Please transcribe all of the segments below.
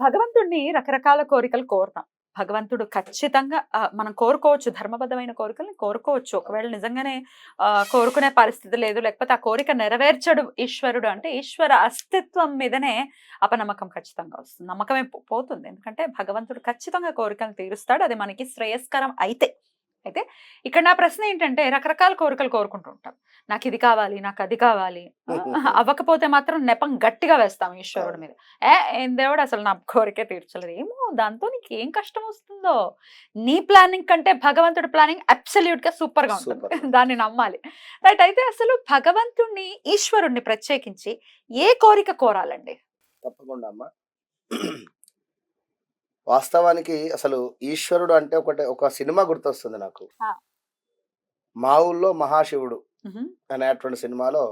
భగవంతుడిని రకరకాల కోరికలు కోరుతాం. భగవంతుడు ఖచ్చితంగా మనం కోరుకోవచ్చు ధర్మబద్ధమైన కోరికల్ని కోరుకోవచ్చు. ఒకవేళ నిజంగానే ఆ, కోరుకునే పరిస్థితి లేదు లేకపోతే ఆ కోరిక నెరవేర్చడు ఈశ్వరుడు అంటే ఈశ్వర అస్తిత్వం మీదనే అపనమ్మకం ఖచ్చితంగా వస్తుంది. నమ్మకమే పోతుంది. ఎందుకంటే భగవంతుడు ఖచ్చితంగా కోరికలు తీరుస్తాడు. అది మనకి శ్రేయస్కరం అయితే. అయితే ఇక్కడ నా ప్రశ్న ఏంటంటే రకరకాల కోరికలు కోరుకుంటూ ఉంటాం నాకు ఇది కావాలి. నాకు అది కావాలి అవ్వకపోతే మాత్రం నెపం గట్టిగా వేస్తాం ఈశ్వరుడి మీద. ఏ ఏం దేవుడు అసలు నా కోరికే తీర్చలేదు. ఏమో దాంతో నీకు ఏం కష్టం వస్తుందో? నీ ప్లానింగ్ కంటే భగవంతుడి ప్లానింగ్ అబ్సల్యూట్గా సూపర్గా ఉంటుంది. దాన్ని నమ్మాలి. రైట్ అయితే అసలు భగవంతుణ్ణి ఈశ్వరుణ్ణి ప్రత్యేకించి ఏ కోరిక కోరాలండి? తప్పకుండా అమ్మ. వాస్తవానికి అసలు ఈశ్వరుడు అంటే ఒకటి ఒక సినిమా గుర్తొస్తుంది నాకు. మా ఊళ్ళో మహాశివుడు మ్హూ, అనేటువంటి సినిమాలో.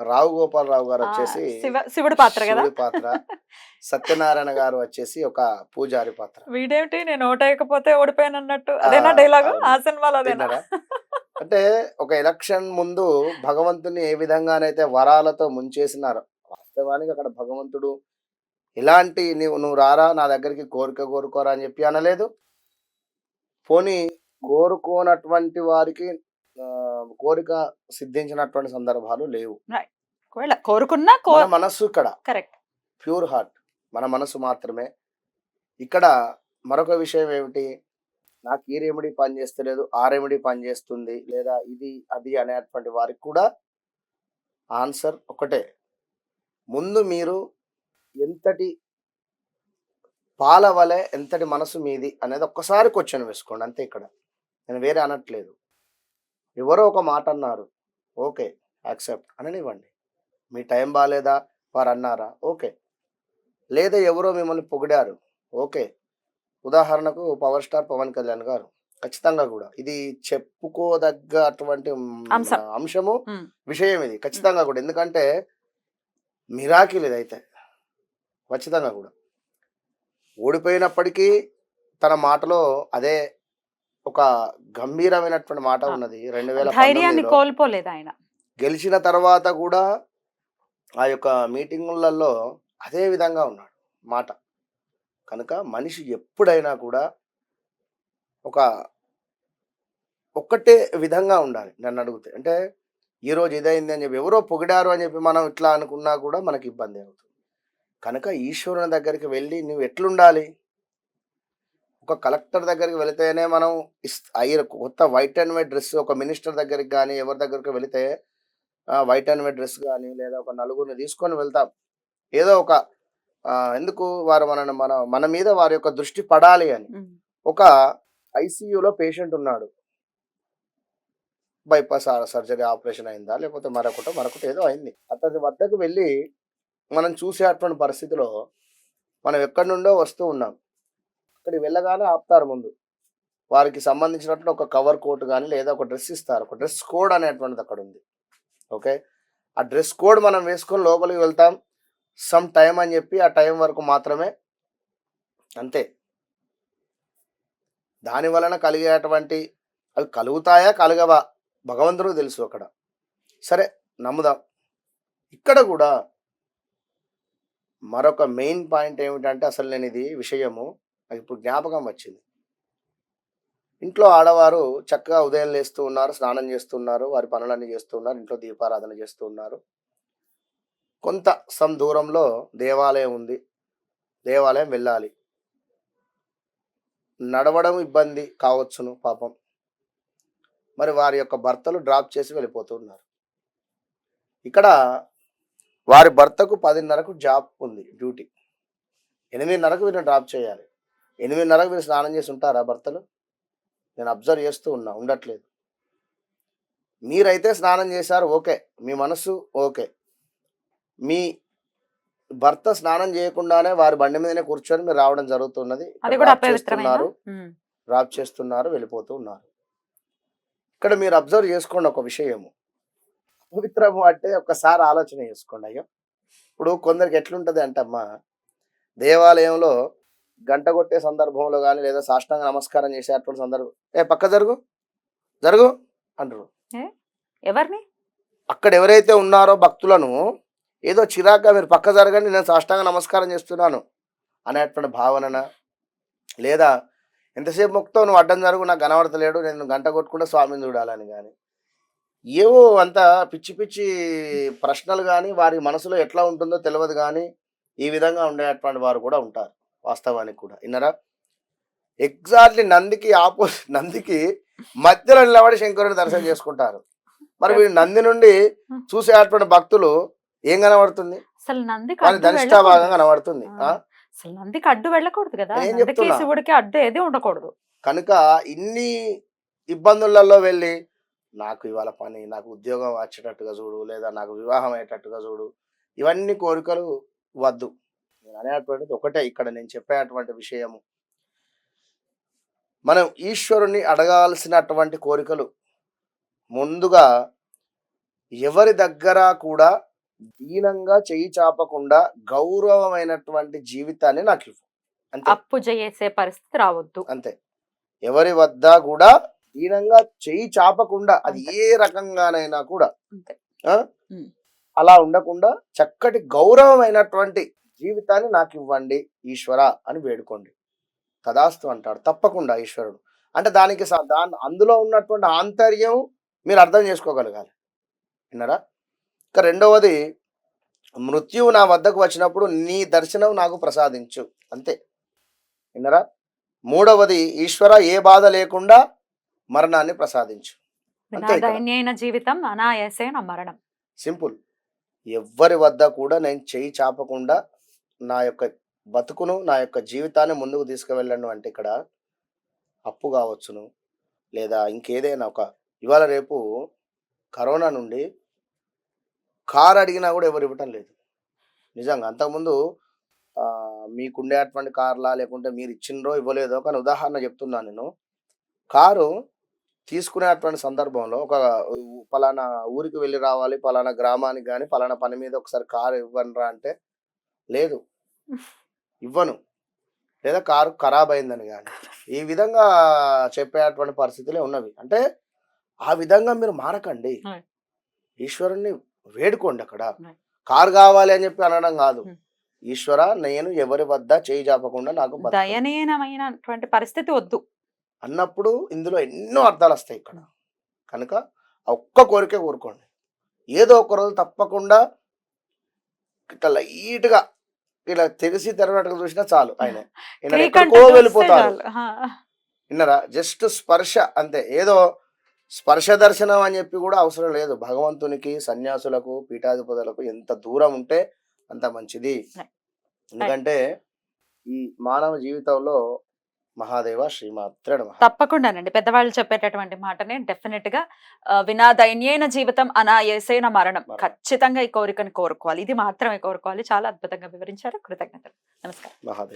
రావు గోపాలరావు గారు ఆ, వచ్చేసి శివ శివుడి పాత్ర కదా? పాత్ర సత్యనారాయణ గారు వచ్చేసి ఒక పూజారి పాత్ర. వీడేమిటి? నేను ఓటేయకపోతే ఓడిపోయాను అన్నట్టు అదేనా ఆ, డైలాగు? అవును. ఆ సినిమాలో అదేనా? అంటే ఒక ఎలక్షన్ ముందు భగవంతుని ఏ విధంగానైతే వరాలతో ముంచేసినారో వాస్తవానికి అక్కడ భగవంతుడు ఇలాంటి నువ్వు నువ్వు రారా నా దగ్గరికి కోరిక కోరుకోరా అని చెప్పి అనలేదు. పోనీ కోరుకోనటువంటి వారికి కోరిక సిద్ధించినటువంటి సందర్భాలు లేవు. కోరుకున్నా మనస్సు ఇక్కడ. కరెక్ట్ ప్యూర్ హార్ట్ మన మనసు మాత్రమే. ఇక్కడ మరొక విషయం ఏమిటి? నాకు ఈ రెమెడీ పని చేస్తలేదు ఆ రెమెడీ పని చేస్తుంది లేదా ఇది అది అనేటువంటి వారికి కూడా ఆన్సర్ ఒకటే. ముందు మీరు ఎంతటి పాల వలె ఎంతటి మనసు మీది అనేది ఒక్కసారి క్వశ్చన్ వేసుకోండి. అంతే ఇక్కడ. నేను వేరే అనట్లేదు. ఎవరో ఒక మాట అన్నారు. ఓకే యాక్సెప్ట్ అననివ్వండి. మీ టైం బాగాలేదా వారు అన్నారా? ఓకే. లేదా ఎవరో మిమ్మల్ని పొగిడారు? ఓకే. ఉదాహరణకు పవర్ స్టార్ పవన్ కళ్యాణ్ గారు. ఖచ్చితంగా కూడా. ఇది చెప్పుకోదగ్గ అటువంటి. అంశము. విషయం ఇది. ఖచ్చితంగా కూడా. ఎందుకంటే మిరాకిల్ ఇదైతే ఖచ్చితంగా కూడా ఓడిపోయినప్పటికీ తన మాటలో అదే ఒక గంభీరమైనటువంటి మాట. ఉన్నది రెండు వేల ధైర్యాన్ని. కోల్పోలేదు ఆయన గెలిచిన తర్వాత కూడా ఆ యొక్క మీటింగులలో అదే విధంగా ఉన్నాడు మాట కనుక మనిషి ఎప్పుడైనా కూడా ఒక ఒక్కటే విధంగా ఉండాలి నన్ను అడిగితే అంటే ఈరోజు ఇదైంది అని చెప్పి ఎవరో పొగిడారు అని చెప్పి మనం ఇట్లా అనుకున్నా కూడా మనకి ఇబ్బంది అవుతుంది కనుక ఈశ్వరుని దగ్గరికి వెళ్ళి నువ్వు ఎట్లుండాలి? ఒక కలెక్టర్ దగ్గరికి వెళితేనే మనం ఇస్- అయ్యే కొత్త వైట్ అండ్ వైట్ డ్రెస్ ఒక మినిస్టర్ దగ్గరికి కానీ ఎవరి దగ్గరికి వెళితే వైట్ అండ్ వైట్ డ్రెస్ కానీ లేదా ఒక నలుగురిని తీసుకొని వెళ్తాం. ఏదో ఒక ఎందుకు వారు మన మన మన మీద వారి యొక్క దృష్టి పడాలి అని. ఒక ఐసీయూలో పేషెంట్ ఉన్నాడు. బైపాస్ సర్జరీ ఆపరేషన్ అయిందా? లేకపోతే మరొకటి మరొకటి ఏదో అయింది. అతని వద్దకు వెళ్ళి మనం చూసేటువంటి పరిస్థితిలో మనం ఎక్కడి నుండో వస్తూ ఉన్నాం. అక్కడికి వెళ్ళగానే ఆపుతారు ముందు. వారికి సంబంధించినటువంటి ఒక కవర్ కోట్ కానీ లేదా ఒక డ్రెస్ ఇస్తారు. ఒక డ్రెస్ కోడ్ అనేటువంటిది అక్కడ ఉంది. ఓకే? ఆ డ్రెస్ కోడ్ మనం వేసుకొని లోపలికి వెళ్తాం. సమ్ టైం అని చెప్పి ఆ టైం వరకు మాత్రమే. అంతే. దాని వలన కలిగేటువంటి అవి కలుగుతాయా కలగవా? భగవంతుడు తెలుసు అక్కడ. సరే నమ్ముదాం. ఇక్కడ కూడా మరొక మెయిన్ పాయింట్ ఏమిటంటే అసలు నేను ఇది విషయము నాకు ఇప్పుడు జ్ఞాపకం వచ్చింది. ఇంట్లో ఆడవారు చక్కగా ఉదయం లేస్తూ ఉన్నారు స్నానం చేస్తున్నారు వారి పనులన్నీ చేస్తూ ఉన్నారు ఇంట్లో దీపారాధన చేస్తూ ఉన్నారు. కొంత సమ్ దూరంలో దేవాలయం ఉంది. దేవాలయం వెళ్ళాలి. నడవడం ఇబ్బంది కావచ్చును పాపం. మరి వారి యొక్క భర్తలు డ్రాప్ చేసి వెళ్ళిపోతున్నారు. ఇక్కడ వారి భర్తకు పదిన్నరకు జాబ్ ఉంది డ్యూటీ. ఎనిమిదిన్నరకు వీరిని డ్రాప్ చేయాలి. ఎనిమిదిన్నరకు వీరు స్నానం చేసి ఉంటారా భర్తలు? నేను అబ్జర్వ్ చేస్తూ ఉన్నా ఉండట్లేదు. మీరైతే స్నానం చేశారు ఓకే. మీ మనసు ఓకే. మీ భర్త స్నానం చేయకుండానే వారి బండి మీదనే కూర్చొని మీరు రావడం జరుగుతున్నది. చేస్తున్నారు డ్రాప్ చేస్తున్నారు వెళ్ళిపోతూ ఉన్నారు. ఇక్కడ మీరు అబ్జర్వ్ చేసుకోండి ఒక విషయము. పవిత్రము అంటే ఒక్కసారి ఆలోచన చేసుకోండి. అయ్యో! ఇప్పుడు కొందరికి ఎట్లుంటది అంటే అమ్మా దేవాలయంలో గంట కొట్టే సందర్భంలో కానీ లేదా సాష్టాంగ నమస్కారం చేసేటువంటి సందర్భం ఏ పక్క జరుగు జరుగు అంటారు. ఎవరిని? అక్కడ ఎవరైతే ఉన్నారో భక్తులను ఏదో చిరాగ్గా మీరు పక్క జరగండి నేను సాష్టాంగ నమస్కారం చేస్తున్నాను అనేటువంటి భావనన లేదా ఎంతసేపు మొక్కుతావు నువ్వు అడ్డం జరుగు నాకు కనబడతలేడు నేను గంట కొట్టుకుంటే స్వామిని చూడాలని కానీ ఏవో అంత పిచ్చి పిచ్చి ప్రశ్నలు కానీ వారి మనసులో ఎట్లా ఉంటుందో తెలియదు కానీ ఈ విధంగా ఉండేటువంటి వారు కూడా ఉంటారు వాస్తవానికి కూడా. విన్నరా? ఎగ్జాక్ట్లీ నందికి ఆపోజిట్ నందికి మధ్యలో నిలబడి శంకరుని దర్శనం చేసుకుంటారు. మరి వీడు నంది నుండి చూసేటువంటి భక్తులు ఏం కనబడుతుంది? అసలు ధనిష్టా భాగం. కనబడుతుంది? అసలు నందికి అడ్డు వెళ్ళకూడదు కదా? నేను నందికి చెప్తున్నా. శివుడికి అడ్డు ఏది ఉండకూడదు. కనుక ఇన్ని ఇబ్బందులలో వెళ్ళి నాకు ఇవాళ పని నాకు ఉద్యోగం వచ్చేటట్టుగా చూడు లేదా నాకు వివాహం అయ్యేటట్టుగా చూడు ఇవన్నీ కోరికలు వద్దు. నేను అనేటువంటిది ఒకటే ఇక్కడ నేను చెప్పేటువంటి విషయము. మనం ఈశ్వరుని అడగాల్సినటువంటి కోరికలు ముందుగా ఎవరి దగ్గర కూడా దీనంగా చేయి చాపకుండా గౌరవమైనటువంటి జీవితాన్ని నాకు ఇవ్వు. అంతే. అప్పు చేసే పరిస్థితి రావద్దు. అంతే. ఎవరి వద్ద కూడా దీనంగా చేయి చాపకుండా అది. ఏ రకంగానైనా కూడా. అలా ఉండకుండా చక్కటి గౌరవమైనటువంటి జీవితాన్ని నాకు ఇవ్వండి ఈశ్వర అని వేడుకోండి. తదాస్తు అంటాడు తప్పకుండా ఈశ్వరుడు. అంటే దానికి దాని అందులో ఉన్నటువంటి ఆంతర్యం మీరు అర్థం చేసుకోగలగాలి. విన్నారా? ఇక రెండవది మృత్యువు నా వద్దకు వచ్చినప్పుడు నీ దర్శనం నాకు ప్రసాదించు. అంతే. విన్నారా? మూడవది ఈశ్వర ఏ బాధ లేకుండా మరణాన్ని ప్రసాదించు. దైన్యైన జీవితం అనాయాసైన మరణం. సింపుల్. ఎవ్వరి వద్ద కూడా నేను చేయి చాపకుండా నా యొక్క బతుకును నా యొక్క జీవితాన్ని ముందుకు తీసుకువెళ్ళను అంటే ఇక్కడ అప్పు కావచ్చును. లేదా ఇంకేదైనా ఒక ఇవాళ రేపు కరోనా నుండి కారు అడిగినా కూడా ఎవరు ఇవ్వటం లేదు. నిజంగా అంతకుముందు ఆ, మీకుండేటువంటి కార్లా లేకుంటే మీరు ఇచ్చిండ్రో ఇవ్వలేదో కానీ ఉదాహరణ చెప్తున్నాను నేను. కారు తీసుకునేటువంటి సందర్భంలో ఒక పలానా ఊరికి వెళ్ళి రావాలి పలానా గ్రామానికి కానీ పలానా పని మీద ఒకసారి కారు ఇవ్వనరా అంటే లేదు ఇవ్వను లేదా కారు ఖరాబ్ అయిందని కానీ ఈ విధంగా చెప్పేటువంటి పరిస్థితులే ఉన్నవి అంటే ఆ విధంగా మీరు మారకండి. ఈశ్వరుణ్ణి వేడుకోండి అక్కడ. కారు కావాలి అని చెప్పి అనడం కాదు. ఈశ్వర నేను ఎవరి వద్ద చేయి చాపకుండా నాకు. దయనీయమైనటువంటి పరిస్థితి వద్దు అన్నప్పుడు ఇందులో ఎన్నో అర్థాలు వస్తాయి ఇక్కడ. కనుక ఆ ఒక్క కోరిక కోరుకోండి. ఏదో ఒక రోజు తప్పకుండా ఇట్లా లైట్గా ఇలా తెలిసి తెరవట్టుగా చూసినా చాలు ఆయన. ఎక్కడికో వెళ్ళిపోతారు. విన్నరా? జస్ట్ స్పర్శ అంతే. ఏదో స్పర్శ దర్శనం అని చెప్పి కూడా అవసరం లేదు. భగవంతునికి సన్యాసులకు పీఠాధిపతులకు ఎంత దూరం ఉంటే అంత మంచిది. ఎందుకంటే ఈ మానవ జీవితంలో మహాదేవ శ్రీమాత్ర తప్పకుండానండి. పెద్దవాళ్ళు చెప్పేటటువంటి మాటనే డెఫినెట్గా ఆ, వినా దైన్యైన జీవితం అనాయాసైన మరణం. మరణం. ఖచ్చితంగా ఈ కోరికను కోరుకోవాలి. ఇది మాత్రమే కోరుకోవాలి. చాలా అద్భుతంగా వివరించారు. కృతజ్ఞతలు. నమస్కారం. మహాదేవ్.